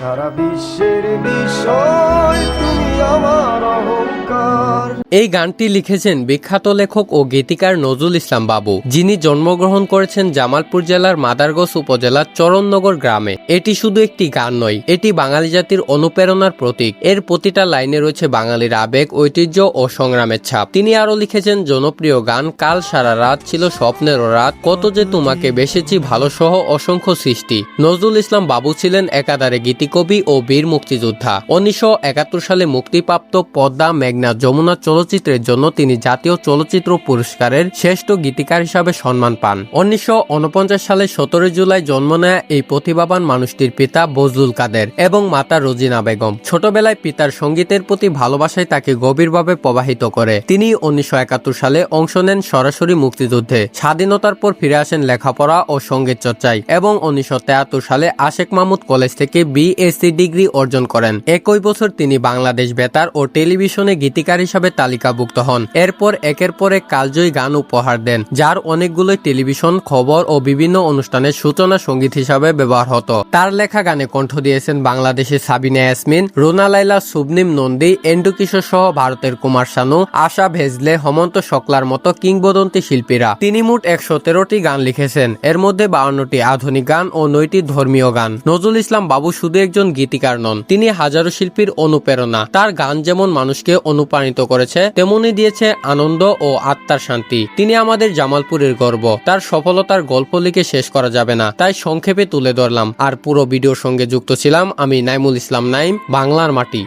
সারা বিশ্বের বিষয় এই গানটি লিখেছেন বিখ্যাত লেখক ও গীতিকার নজরুল ইসলাম বাবু, যিনি জন্মগ্রহণ করেছেন জামালপুর জেলার মাদারগঞ্জ উপজেলার চরণনগর গ্রামে। এটি শুধু একটি গান নয়, এটি বাঙালি জাতির অনুপ্রেরণার প্রতীক। এর প্রতিটা লাইনে রয়েছে বাঙালির আবেগ, ঐতিহ্য ও সংগ্রামের ছাপ। তিনি আরও লিখেছেন, জনপ্রিয় গান কাল সারা রাত ছিল স্বপ্নেরও রাত, কত যে তোমাকে বেসেছি ভালো সহ অসংখ্য সৃষ্টি। নজরুল ইসলাম বাবু ছিলেন একাধারে গীতিকবি ও বীর মুক্তিযোদ্ধা। উনিশশো একাত্তর সালে মুক্তিপ্রাপ্ত পদ্মা মেঘনা যমুনা চলচ্চিত্রের জন্য তিনি জাতীয় চলচ্চিত্র পুরস্কারের শ্রেষ্ঠ গীতিকার হিসাবে সম্মান পান। উনিশশো উনপঞ্চাশ সালে সতেরো জুলাই জন্ম নেয় এই প্রতিভাবান মানুষটির পিতা বজলুল কাদের এবং মাতা রোজিনা বেগম। ছোটবেলায় পিতার সঙ্গীতের প্রতি ভালোবাসায় তাকে গভীরভাবে প্রবাহিত করে। তিনি উনিশশো একাত্তর সালে অংশ নেন সরাসরি মুক্তিযুদ্ধে। স্বাধীনতার পর ফিরে আসেন লেখাপড়া ও সংগীত চর্চায় এবং উনিশশো সালে আশেক মাহমুদ কলেজ থেকে বিএসসি ডিগ্রি অর্জন করেন। একই বছর তিনি বাংলাদেশ বেতার ও টেলিভিশনে গীতিকার হিসাবে তালিকাভুক্ত হন। এরপর একের পর এক কালজয়ী গান উপহার দেন, যার অনেকগুলোই টেলিভিশন, খবর ও বিভিন্ন অনুষ্ঠানের সূচনা সংগীত হিসাবে ব্যবহার হতো। তার লেখা গানে কণ্ঠ দিয়েছেন বাংলাদেশের সাবিনা ইয়াসমিন, রোনা লাইলা সুবনিম নন্দী, এন্ডু কিশোর সহ ভারতের কুমার শানু, আশা ভেজলে, হেমন্ত শকলার মতো কিংবদন্তি শিল্পীরা। তিনি মোট একশো তেরোটি গান লিখেছেন। এর মধ্যে বাউন্নটি আধুনিক গান ও নয়টি ধর্মীয় গান। নজরুল ইসলাম বাবু শুধু একজন গীতিকার নন, তিনি হাজারো শিল্পীর অনুপ্রেরণা। তার গান যেমন মানুষকে অনুপ্রাণিত করেছে তেমনি দিয়েছে আনন্দ ও আত্মার শান্তি। তিনি আমাদের জামালপুরের গর্ব। তার সফলতার গল্প লিখে শেষ করা যাবে না। তাই সংক্ষেপে তুলে ধরলাম। আর পুরো ভিডিওর সঙ্গে যুক্ত ছিলাম আমি নাইমুল ইসলাম নাইম, বাংলার মাটি।